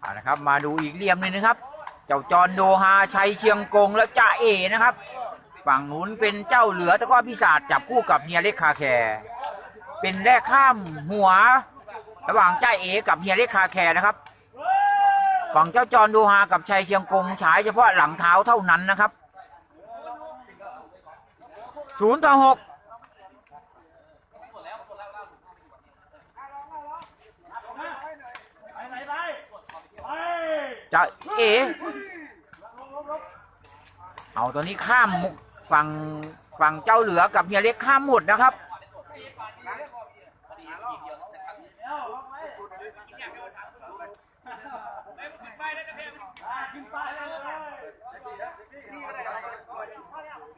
เอาละครับมาดูอีกเหลี่ยมหนึ่งนะครับ เจ้าจอนโดฮาชัยเชียงกงแล้วจ่าเอนะครับ ฝั่งนู้นเป็นเจ้าเหลือตะก้อพิศาจจับคู่กับเฮียเล็กคาแคร์เป็นแรกข้ามหัว ระหว่างจ่าเอกับเฮียเล็กคาแคร์นะครับฝั่งเจ้าจอนโดฮากับชัยเชียงกงฉายเฉพาะหลังเท้าเท่านั้นนะครับ ศูนย์ต่อหกจะเอ เอาตัวนี้ข้ามฝั่งฝั่งเจ้าเหลือกับเฮียเล็กข้ามหมดนะครับเลย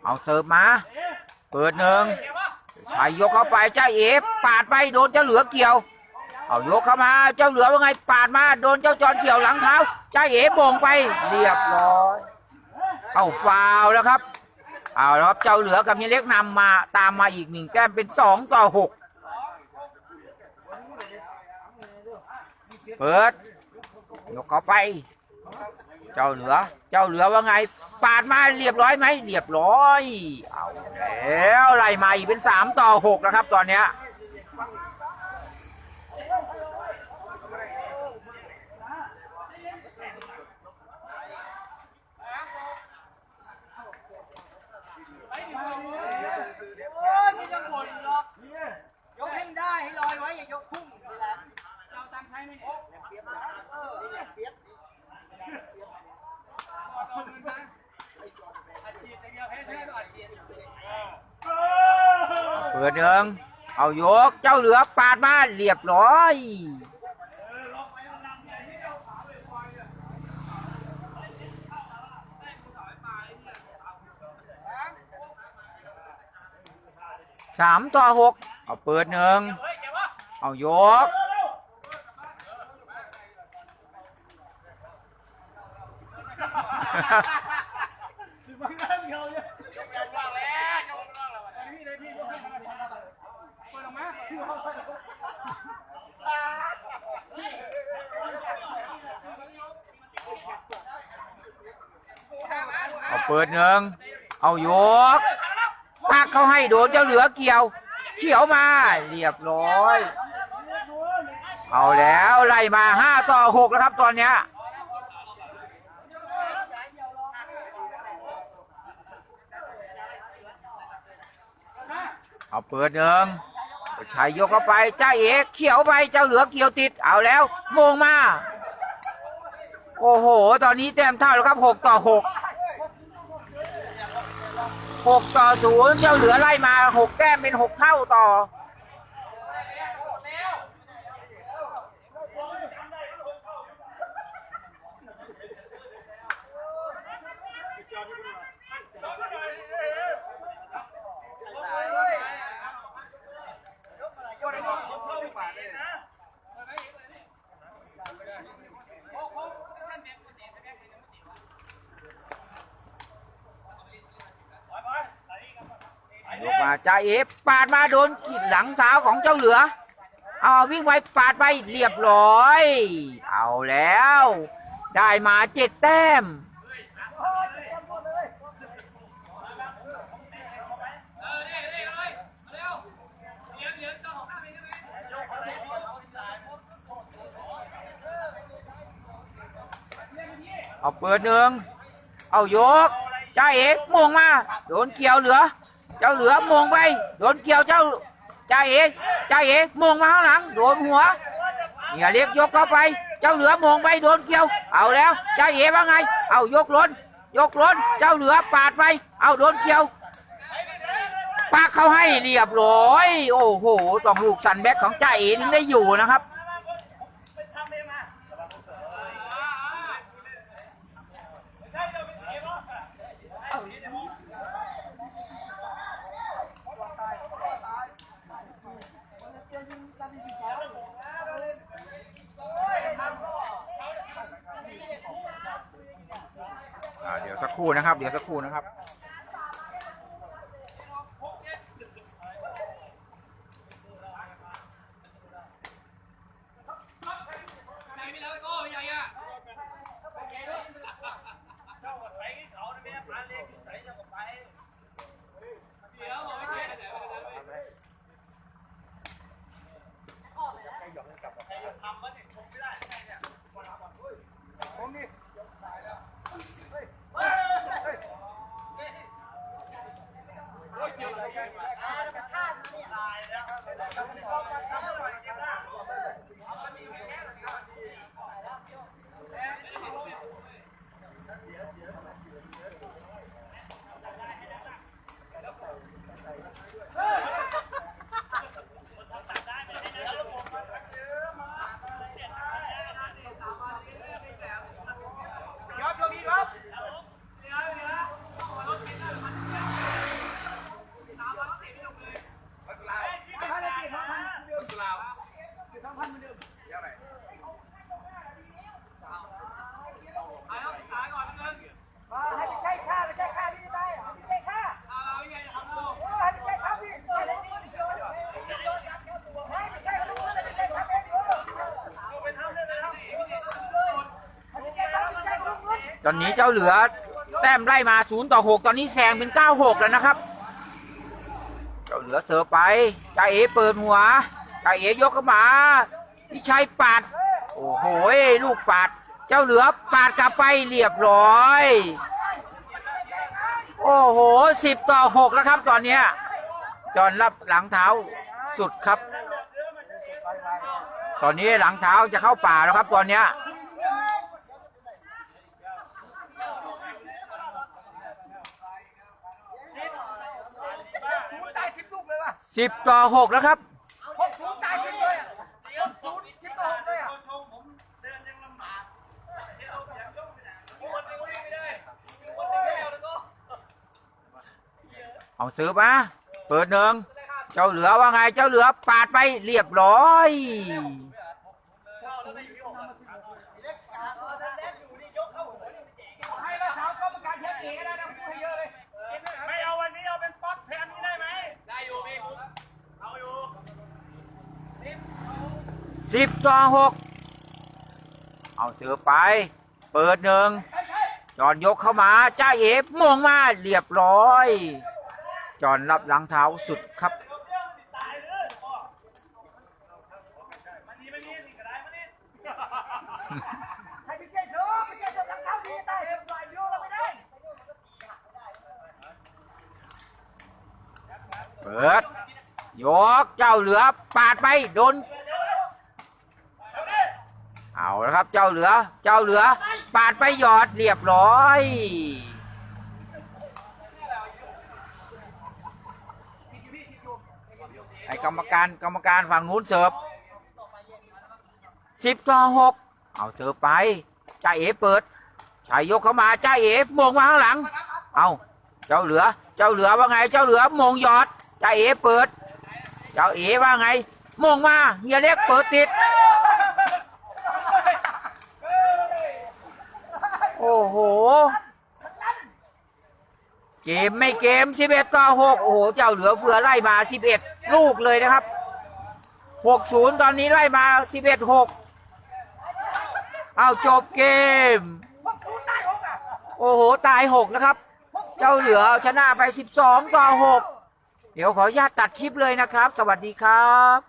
เอาเสิร์ฟมา เปิดหนึ่งชายยกเข้าไปเจ้าเอปาดไปโดนเจ้าเหลือเกี่ยว เอายกเข้ามาเจ้าเหลือว่าไงปาดมาโดนเจ้าจอนเกี่ยวหลังเท้าเจ้าเอ๋โบงไปเรียบร้อยเอาฟาวแล้วครับ เอาแล้วครับเจ้าเหลือกับเฮียเล็กนำมาตามมาอีกหนึ่งแก้มเป็นสองต่อหกเปิดยกเข้าไป เจ้าเหลือ เจ้าเหลือว่าไง ปาดมาเรียบร้อยไหมเรียบร้อย เอาแล้วไล่มาอีกเป็นสามต่อหกแล้วครับ ตอนเนี้ยยไม่ต้องบ่นหรอกยกให้มันได้ให้ลอยไว้อย่ายกพุ่งนี่แหละเราตังค์ใช้ไม่ได้เออเปียกอัดฉีดอย่างเดียวแพ้แพ้ต้องอัดฉีด เปิดหนึ่งเอายกเจ้าเหลือปาดมาเรียบร้อยสามต่อหกเอาเปิดหนึ่งเอายกสิบห้าเดียวเนี่ย เอาเปิดหนึ่งเอายกปักเขาให้โดนเจ้าเหลือเกี่ยว เขียวมา เรียบร้อย เอาแล้วไล่มาห้าต่อหกแล้วครับตอนเนี้ยเอาเปิดหนึ่ง ชายยกเข้าไปเจ้าเอกเขียวไปเจ้าเหลือเกี่ยวติดเอาแล้วมงมา โอ้โห ตอนนี้แต้มเท่าแล้วครับหกต่อหกหกต่อศูนย์เจ้าเหลือไล่มาหกแต้มเป็นหกเท่าต่อ ยกมา จ่าเอฟปาดมาโดนกีดหลังเท้าของเจ้าเหลือ เอาวิ่งไปปาดไปเรียบร้อย เอาแล้ว ได้มาเจ็ดแต้มเอาเปิดหนึ่งเอายกจ่าเอกมงมา โดนเกี่ยวเหลือ เจ้าเหลือมงไป โดนเกี่ยวเจ้าใจเอกจ่าเอกมงมาข้างหลัง โดนหัวเนี่ยเรียกยกเข้าไป เจ้าเหลือมงไปโดนเกี่ยว เอาแล้วใจเอกว่าไง เอายกล้น ยกล้น เจ้าเหลือปาดไป เอาโดนเกี่ยวปากเขาให้เรียบร้อย โอ้โห ต้องลูกสันแบ็กของใจเอกถึงได้อยู่นะครับ สักครู่นะครับ เดี๋ยวสักครู่นะครับ ทำมา อนนี้เจ้าเหลือ แต้มไล่มา0ต่อ6ตอนนี้แซงเป็น9 6แล้วนะครับ เจ้าเหลือเสิร์ฟไปจ่าเอเปิดหัวจ่าเอยกเข้ามาพี่ชัยปาดโอ้โหลูกปาดเจ้าเหลือปาดกลับไปเรียบร้อย โอ้โหสิบต่อหกแล้วครับตอนเนี้ยจอนรับหลังเท้าสุดครับ ตอนนี้หลังเท้าจะเข้าป่าแล้วครับตอนเนี้ย ศูนย์ตายสิบลูกเลยว่ะ สิบต่อหกแล้วครับหกศูนย์ตายสิบเลยอะหกศูนย์สิบต่อหกเลยอะเอาซื้อมาเปิดหนึ่งเจ้าเหลือว่าไงเจ้าเหลือปาดไปเรียบร้อย ให้มาถามกรรมการเทคนิคก็ได้นะพูดให้เยอะเลย ไม่เอาวันนี้เอาเป็นป๊อปแทนนี้ได้ไหม สิบต่อหกเอาเสือไป เปิดหนึ่งจอนยกเข้ามาจ้าเอฟมองมาเรียบร้อย จอนรับหลังเท้าสุดครับเปิด ยกเจ้าเหลือปาดไป โดน แล้วครับ เจ้าเหลือ เจ้าเหลือ ปาดไปหยอดเรียบร้อย ไอ้กรรมการกรรมการฝั่งนู้นเสิร์ฟสิบต่อหกเอาเสิร์ฟไปจ่าเอเปิดชายยกเข้ามาจ่าเอมงมาข้างหลัง เอาเจ้าเหลือ เจ้าเหลือว่าไง เจ้าเหลือมงหยอดจ่าเอเปิด เจ้าเอว่าไงมงมาเฮียเล็กเปิดติด โอ้โห เกมไม่เกม 11 ต่อ 6 โอ้โห เจ้าเหลือเฟือไล่มา 11 ลูกเลยนะครับ 60 ตอนนี้ไล่มา 11 6 เอาจบเกมหกศูนย์ตายหกอะโอ้โห ตาย 6 นะครับ เจ้าเหลือชนะไป 12 ต่อ 6 เดี๋ยวขออนุญาตตัดคลิปเลยนะครับ สวัสดีครับ